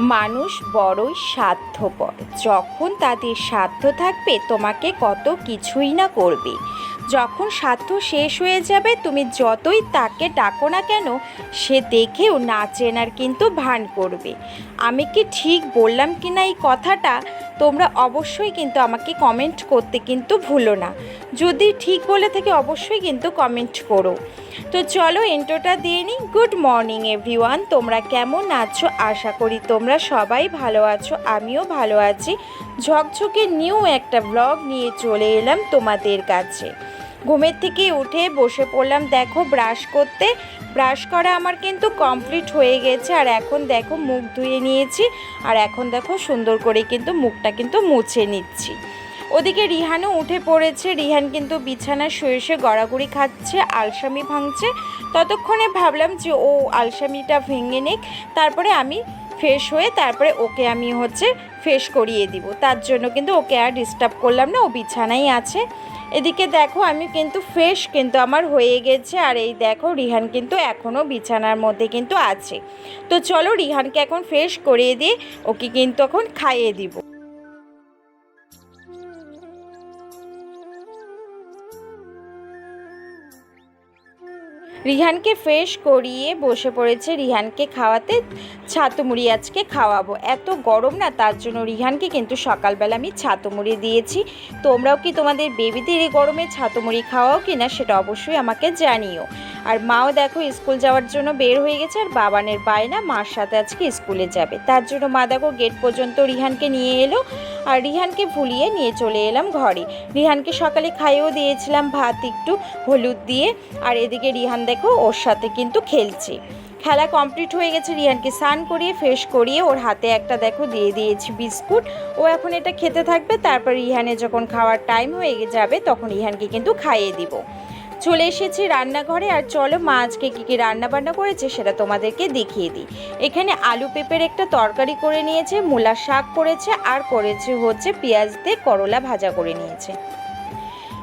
মানুষ বড়ই স্বার্থপর। যখন তাদের স্বার্থ থাকবে, তোমাকে কত কিছুই না করবে। যখন স্বার্থ শেষ হয়ে যাবে, তুমি যতই তাকে ডাকো না কেন, সে দেখেও না চেনার কিন্তু ভান করবে। আমি কি ঠিক বললাম কি না এই কথাটা? তোমরা অবশ্যই কিন্তু আমাকে কমেন্ট করতে কিন্তু ভুলো না। যদি ঠিক বলে থাকে অবশ্যই কিন্তু কমেন্ট করো। তো চলো এন্টোটা দিয়ে নিই। গুড মর্নিং এভরিওয়ান তোমরা কেমন আছো? আশা করি তোমরা সবাই ভালো আছো। আমিও ভালো আছি। ঝকঝকে নিউ একটা ব্লগ নিয়ে চলে এলাম তোমাদের কাছে। ঘুমের থেকে উঠে বসে পড়লাম। দেখো ব্রাশ করতে। ব্রাশ করা আমার কিন্তু কমপ্লিট হয়ে গেছে। আর এখন দেখো, মুখ ধুয়ে নিয়েছি। আর এখন দেখো, সুন্দর করে কিন্তু মুখটা কিন্তু মুছে নিচ্ছি। ওদিকে রিহানও উঠে পড়েছে। রিহান কিন্তু বিছানায় শুয়ে শুয়ে গড়াগড়ি খাচ্ছে, আলসামি ভাঙছে। ততক্ষণে ভাবলাম যে, ও আলসামিটা ভেঙে নিক। তারপরে আমি ফ্রেশ হয়ে তারপরে ওকে আমি হচ্ছে ফ্রেশ করিয়ে দিব। তার জন্য কিন্তু ওকে আর ডিস্টার্ব করলাম না, ও বিছানাই আছে। এদিকে দেখো আমি কিন্তু ফ্রেশ কিন্তু আমার হয়ে গেছে, আর এই দেখো রিহান কিন্তু এখনও বিছানার মধ্যে কিন্তু আছে। তো চলো রিহানকে এখন ফ্রেশ করিয়ে দিয়ে ওকে কিন্তু এখন খাইয়ে দিব। রিহানকে ফ্রেশ করিয়ে বসে পড়েছে রিহানকে খাওয়াতে। ছাতু মুড়ি আজকে খাওয়াবো। এত গরম না, তার জন্য রিহানকে কিন্তু সকালবেলা আমি ছাতু মুড়ি দিয়েছি। তোমরাও কি তোমাদের বেবিদের এই গরমে ছাতু মুড়ি খাওয়াও কি না সেটা অবশ্যই আমাকে জানিও। আর মাও দেখো স্কুল যাওয়ার জন্য বের হয়ে গেছে, আর বাবানের বায়না মার সাথে আজকে স্কুলে যাবে। তার জন্য মা দেখো গেট পর্যন্ত রিহানকে নিয়ে এলো, আর রিহানকে ভুলিয়ে নিয়ে চলে এলাম ঘরে। রিহানকে সকালে খাইয়েও দিয়েছিলাম ভাত একটু হলুদ দিয়ে, আর এদিকে রিহান দেখো ওর সাথে কিন্তু খেলছে। খেলা কমপ্লিট হয়ে গেছে রিহানকে স্নান করিয়ে ফ্রেশ করিয়ে ওর হাতে একটা দেখো দিয়ে দিয়েছি বিস্কুট। ও এখন এটা খেতে থাকবে, তারপর রিহানের যখন খাওয়ার টাইম হয়ে যাবে, তখন রিহানকে কিন্তু খাইয়ে দিব। চলে এসেছি রান্নাঘরে, আর চলো মা আজকে কী কী রান্না বান্না করেছে সেটা তোমাদেরকে দেখিয়ে দিই। এখানে আলু পেঁপের একটা তরকারি করে নিয়েছে, মূলা শাক করেছে, আর করেছে হচ্ছে পেঁয়াজ দিয়ে করলা ভাজা করে নিয়েছে।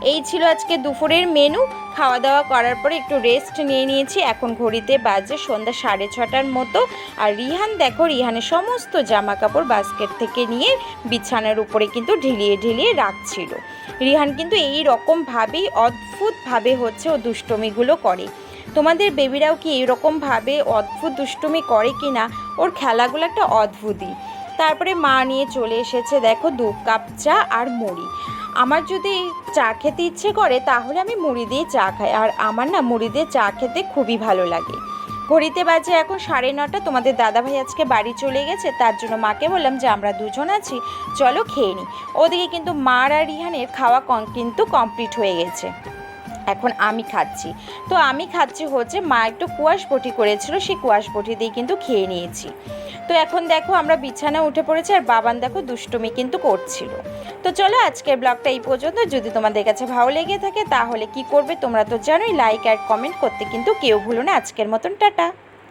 এই ছিল আজকে দুপুরের মেনু খাওয়া দাওয়া করার পরে একটু রেস্ট নিয়ে নিয়েছি। এখন ঘড়িতে বাজে সন্ধ্যা সাড়ে ছটার মতো। আর রিহান দেখো, রিহানের সমস্ত জামা কাপড় বাস্কেট থেকে নিয়ে বিছানার উপরে কিন্তু ঢিলিয়ে ঢিলিয়ে রাখছিল। রিহান কিন্তু এই রকমভাবেই অদ্ভুতভাবে হচ্ছে ও দুষ্টমিগুলো করে। তোমাদের বেবিরাও কি এইরকমভাবে অদ্ভুত দুষ্টুমি করে কি না ওর খেলাগুলো একটা অদ্ভুতই। তারপরে মা নিয়ে চলে এসেছে, দেখো দু কাপ চা আর মুড়ি। আমার যদি চা খেতে ইচ্ছে করে, তাহলে আমি মুড়ি দিয়ে চা খাই। আর আমার না মুড়ি দিয়ে চা খেতে খুবই ভালো লাগে। ঘড়িতে বাজে এখন সাড়ে নটা, তোমাদের দাদাভাই আজকে বাড়ি চলে গেছে, তার জন্য মাকে বললাম যে আমরা দুজন আছি, চলো খেয়ে নিই। ওদিকে কিন্তু মার আর রিহানের খাওয়া কিন্তু কমপ্লিট হয়ে গেছে। এখন আমি খাচ্ছি। তো আমি খাচ্ছি হচ্ছে মা একটু কুয়াশ বটি করেছিল, সেই কুয়াশ বটি দিয়ে কিন্তু খেয়ে নিয়েছি। তো এখন দেখো আমরা বিছানা উঠে পড়েছি আর বাবান দেখো দুষ্টুমি কিন্তু করছিল। তো চলো আজকের ব্লগটা এই পর্যন্ত। যদি তোমাদের কাছে ভালো লেগে থাকে তাহলে কি করবে তোমরা তো জানোই লাইক আর কমেন্ট করতে কিন্তু কেউ ভুলো না। আজকের মতন টাটা।